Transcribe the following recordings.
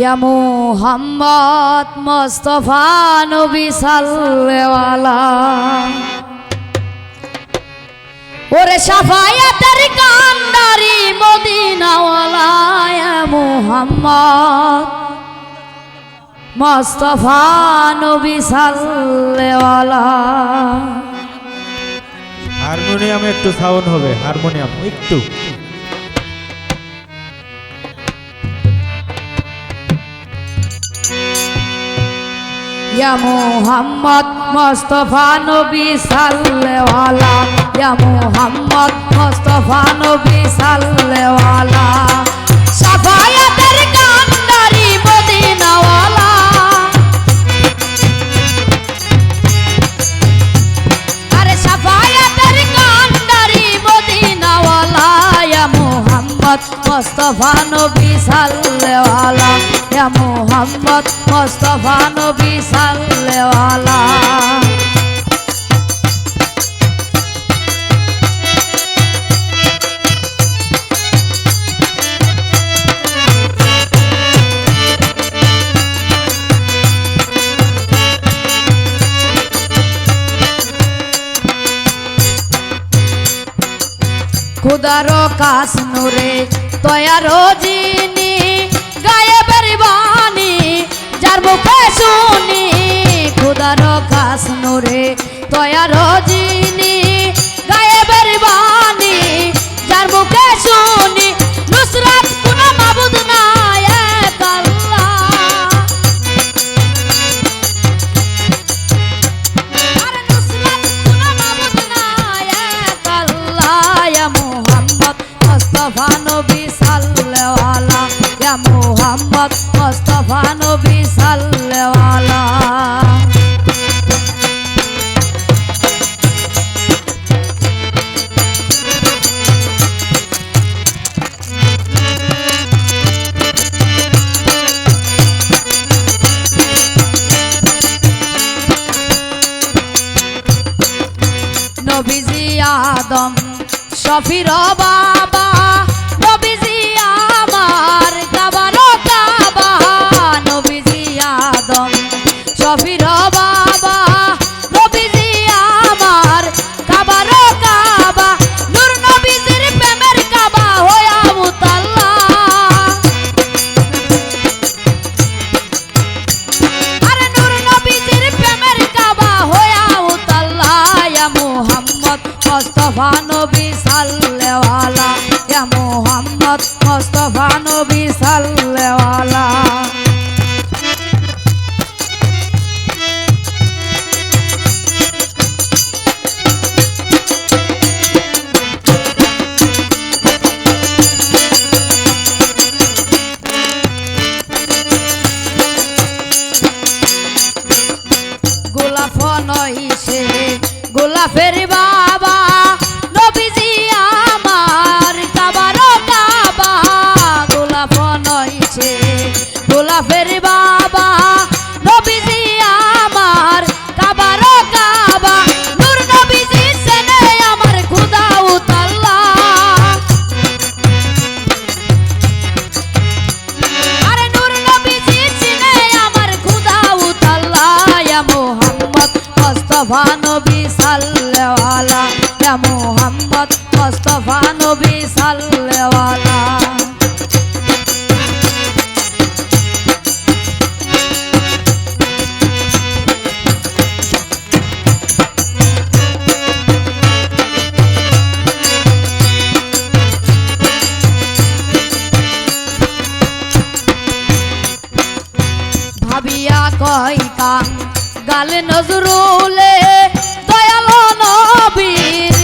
ইয়া মোহাম্মদ মোস্তফা নবী সাল্লেওয়ালা ওরে সাফায়াতের কান্ডারি মদিনাওয়ালা ইয়া মোহাম্মদ মোস্তফা নবী সাল্লেওয়ালা হারমোনিয়ামে একটু সাউন্ড হবে, হারমোনিয়াম, একটু। ইয়া মোহাম্মদ মোস্তফা নবী সাল্লেওয়ালা ইয়া মোহাম্মদ মোস্তফা নবী সাল্লেওয়ালা সাফায়াতের কান্ডারি মদিনাওয়ালা। আরে সাফায়াতের কান্ডারি মদিনাওয়ালা। ইয়া মোহাম্মদ মোস্তফা নবী সাল্লেওয়ালা মোহাম্মদ মোস্তফা নবী সাল্লেওয়ালা খুদারো কাস নুরে তয়ারো জিনি গায়েবের বাণী যার নুরে তয়ারো আদম সফির বাবা মুহাম্মদ মুস্তাফা নবী আলা ইয়া মুহাম্মদ মুস্তাফা নবী সাল্লাল্লাহু। আলা গোলাপ গোলাপের সাল্লাল্লাহু ভাবিয়া কই গালে নজরুলে দয়াল নবীর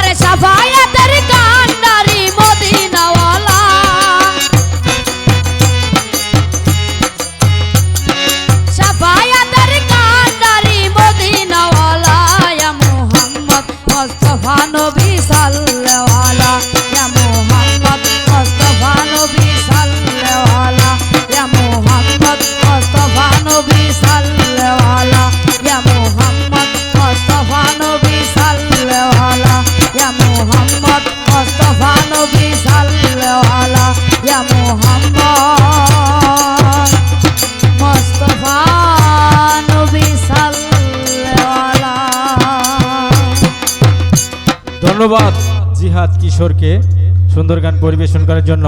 আরে সাফায়াতের কান্ডারি মদিনাওয়ালা। ধন্যবাদ। জিহাদ কিশোরকে সুন্দর গান পরিবেশন করার জন্য।